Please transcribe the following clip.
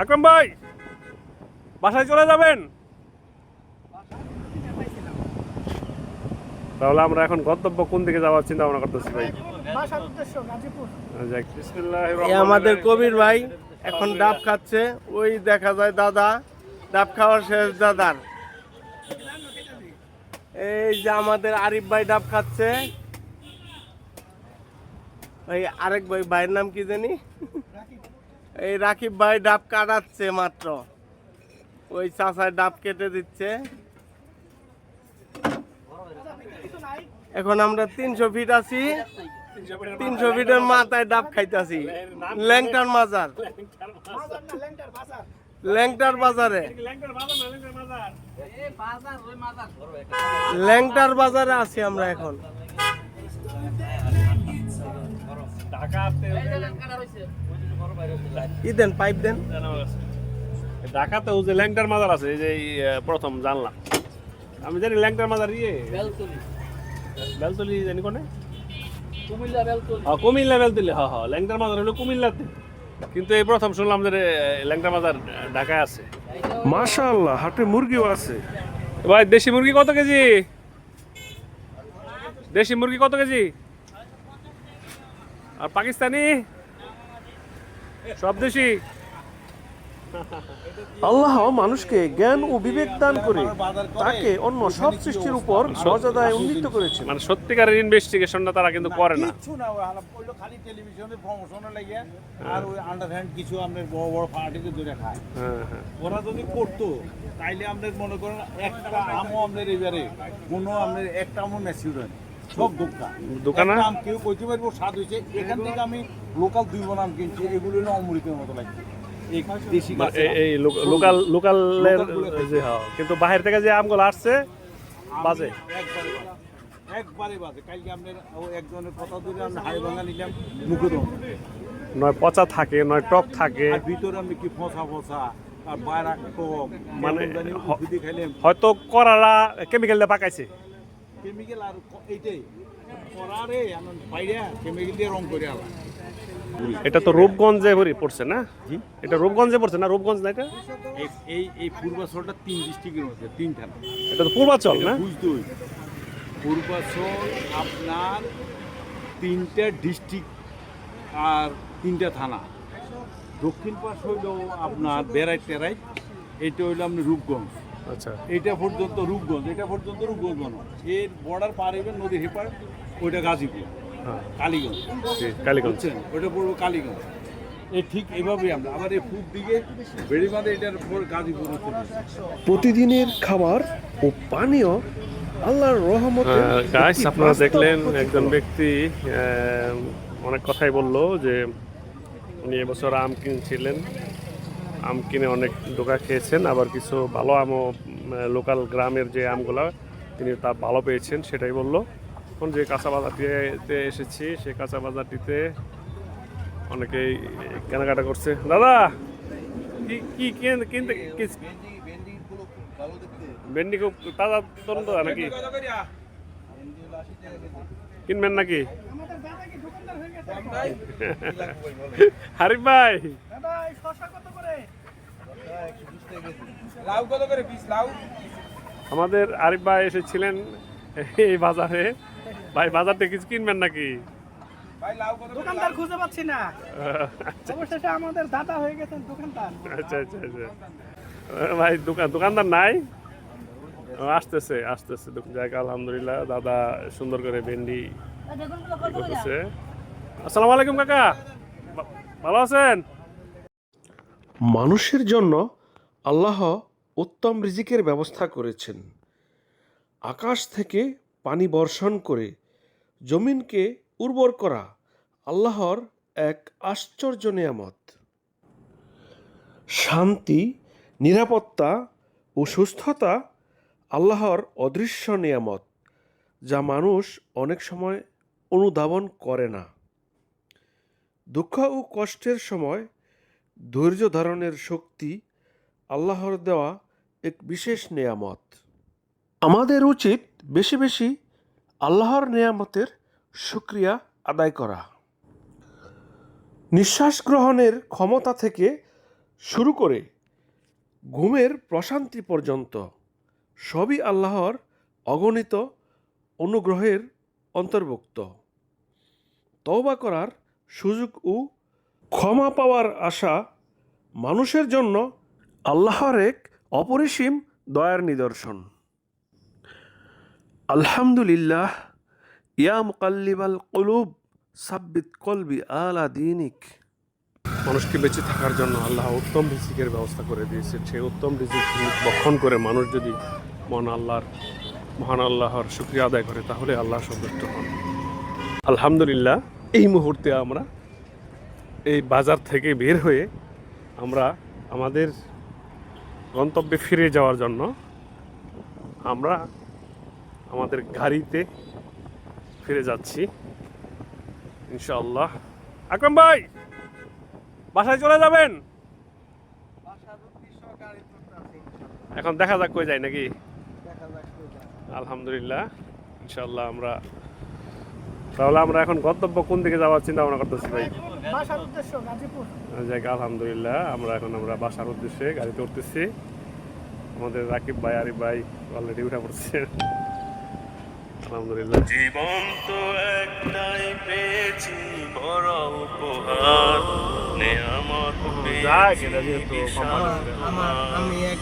আকরাম ভাই বাসায় চলে যাবেন? তাহলে আমরা এখন গন্তব্য কোন দিকে যাওয়ার চিন্তা ভাবনা করতেছি ভাই? আমাদের কবির ভাই এখন ডাব খাচ্ছে ওই দেখা যায় দাদা ডাব খাওয়ার শেষ দাদার। এই যে আমাদের আরিফ ভাই ডাব খাচ্ছে। ওই আরেক ভাই ভাইয়ের নাম কি জানি? এই রাকিব ভাই ডাব কাটাচ্ছে মাত্র। ওই চাচায় ডাব কেটে দিচ্ছে। এখন আমরা তিনশো ফিট আছি। তিনশো ফিটের মাথায় ডাব খাইতাছি। ল্যাংটার মাজার। ল্যাংটার বাজারে। ল্যাংটার বাজার আছি আমরা এখন। ঢাকাতে ই দেন পাইপ দেন। ঢাকাতেও যে ল্যাংটার মাজার আছে যে প্রথম জানলাম। আমি জানি ল্যাংটার মাজার ইয়ে। বেলতলি। জানি কোনে? হ্যাঁ কুমিল্লা বেলতলি হ্যাঁ হ্যাঁ ল্যাংটার মাজার হলো কুমিল্লাতে। কিন্তু এই প্রথম শুনলাম যে ল্যাংটার মাজার ঢাকায় আছে। মাশাআল্লাহ হাটে মুরগিও আছে। ভাই দেশি মুরগি কত কেজি? দেশি মুরগি কত কেজি? আর পাকিস্তানি? সব দেশি আল্লাহ মানুষকে জ্ঞান ও বিবেক দান করে তাকে অন্য সব সৃষ্টির উপর মর্যাদায় উন্নীত করেছে মানে সত্যিকারের ইনভেস্টিগেশনটা তারা কিন্তু করে না। কিচ্ছু না ওইগুলো খালি টেলিভিশনে প্রমোশনে লাগে আর ওই আন্ডারহ্যান্ড কিছু আপনার বড় বড় পার্টিতে ধরে খায়। হ্যাঁ হ্যাঁ। ওরা যদি করতো তাইলে আপনার মনে করেন একটা আমও আপনার এবারে কোনো আপনার একটা আমও ম্যাচিউর হয় সব দোকান। দোকানে? আম কেউ কইতে পারব স্বাদ হয়েছে এখান থেকে আমি লোকাল দুই বোন আম কিনছি এগুলো না অমৃতের মতো লাগছে। এই দেশি মানে লোকাল লোকালের যে হ্যাঁ কিন্তু বাহির থেকে যে আমগুলো আসছে বাজে। একবারে বাজে। একবারে বাজে। কালকে আপনার একজনের কথা ধরে আমি হাড়ি ভাঙা নিলাম মুখে নয় পচা থাকে নয় টক থাকে। ভিতরে আমি কি ফসা ফসা আর বাইরে মানে হয়তো করারা কেমিক্যাল দিয়ে পাকাইছে। কেমিক্যাল আর এইটাই। করারে আমি বাইরে কেমিক্যাল দিয়ে রং করে আলা এটা তো রূপগঞ্জে ভরি পড়ছে না? এটা রূপগঞ্জে পড়ছে না? রূপগঞ্জ না এটা? এই- এই পূর্বাচলটা তিন ডিস্ট্রিক্টের মধ্যে তিন থানা এটা তো পূর্বাচল না? বুঝতে পূর্বাচল আপনার তিনটা ডিস্ট্রিক্ট আর তিনটা থানা। দক্ষিণ পাশ হইল আপনার বেড়াই টেরাই এটা হইল আপনি রূপগঞ্জ। এটা পর্যন্ত রূপগঞ্জ এটা পর্যন্ত রূপগঞ্জ বন এর বর্ডার পার হইবে নদীর হেপার ওইটা গাজীপুর হ্যাঁ। কালীগঞ্জ। কালীগঞ্জ। ওইটা পড়ব কালীগঞ্জ। এই ঠিক এভাবেই আমরা। আবার এই পূব দিকে বেড়িবাঁধে এটার পর গাজীপুর প্রতিদিনের খাবার ও পানীয় আল্লাহর রহমতে গাইস আপনারা দেখলেন একজন ব্যক্তি আহ, অনেক কথাই বলল যে উনি এবছর আম কিনছিলেন। আম কিনে অনেক দোকা খেয়েছেন, আবার কিছু ভালো আমও লোকাল গ্রামের যে আমগুলো তিনি তা ভালো পেয়েছেন, সেটাই বলল। এখন যে কাঁচা বাজারটিতে এসেছি সেই কাঁচা বাজারটিতে অনেকেই কেনাকাটা করছে। দাদা, কি কি কিন- কিনতে ভেন্ডি খুব তাজা তাজা নাকি? কিনবেন নাকি? আমাদের দাদা কি দোকানদার হয়ে গেছে হারিফ ভাই। দাদা এই শশা কত করে লাউ কত করে পিস লাউ? আমাদের আরিফ ভাই এসেছিলেন এই বাজারে। ভাই বাজার থেকে কিছু কিনবেন নাকি? ভাই দোকানদার খুঁজে পাচ্ছি না। অবশেষে আমাদের দাদা হয়ে গেছেন দোকানদার। আচ্ছা আচ্ছা আচ্ছা। ভাই দোকান দোকানদার নাই? আসতেছে আসতেছে। যাক, আলহামদুলিল্লাহ, দাদা সুন্দর করে ভেন্ডি করতেছে আসসালামু আলাইকুম, কাকা। ভালো আছেন? মানুষের জন্য আল্লাহ উত্তম রিজিকের ব্যবস্থা করেছেন। আকাশ থেকে পানি বর্ষণ করে জমিনকে উর্বর করা আল্লাহর এক আশ্চর্য নিয়ামত। শান্তি, নিরাপত্তা ও সুস্থতা আল্লাহর অদৃশ্য নিয়ামত, যা মানুষ অনেক সময় অনুধাবন করে না। দুঃখ ও কষ্টের সময় ধৈর্য ধারণের শক্তি আল্লাহর দেওয়া এক বিশেষ নেয়ামত। আমাদের উচিত বেশি বেশি আল্লাহর নেয়ামতের শুক্রিয়া আদায় করা। নিঃশ্বাস গ্রহণের ক্ষমতা থেকে শুরু করে ঘুমের প্রশান্তি পর্যন্ত সবই আল্লাহর অগণিত অনুগ্রহের অন্তর্ভুক্ত। তওবা করার সুযোগ ও ক্ষমা পাওয়ার আশা মানুষের জন্য আল্লাহর এক অপরিসীম দয়ার নিদর্শন। আলহামদুলিল্লাহ, ইয়া মুকাল্লিবাল কলুব, সাব্বিত কলবি আলা দিনিক। মানুষকে বেঁচে থাকার জন্য আল্লাহ উত্তম রিজিকের ব্যবস্থা করে দিয়েছে। সেই উত্তম রিজিক বক্ষণ করে মানুষ যদি মহান আল্লাহর মহান আল্লাহর শুক্রিয়া আদায় করে তাহলে আল্লাহ সন্তুষ্ট হন। আলহামদুলিল্লাহ এই মুহূর্তে আমরা এই বাজার থেকে বের হয়ে আমরা আমাদের গন্তব্যে ফিরে যাওয়ার জন্য আমরা আমাদের গাড়িতে ফিরে যাচ্ছি। ইনশাআল্লাহ। আকরাম ভাই বাসায় চলে যাবেন? এখন দেখা যাক কই যায় নাকি? আলহামদুলিল্লাহ ইনশাআল্লাহ আমরা তাহলে আমরা এখন গন্তব্য কোন দিকে যাওয়ার চিন্তা ভাবনা করতেছি ভাই? বাসার উদ্দেশ্য গাজীপুর। যাক আলহামদুলিল্লাহ আমরা এখন আমরা বাসার উদ্দেশ্যে গাড়িতে উঠতেছি। আমাদের রাকিব ভাই আরিফ ভাই অলরেডি উঠা পড়ছে। আলহামদুলিল্লাহ। জীবন তো একটাই পেয়েছি বড় উপহার। নেয়ামত আমি এক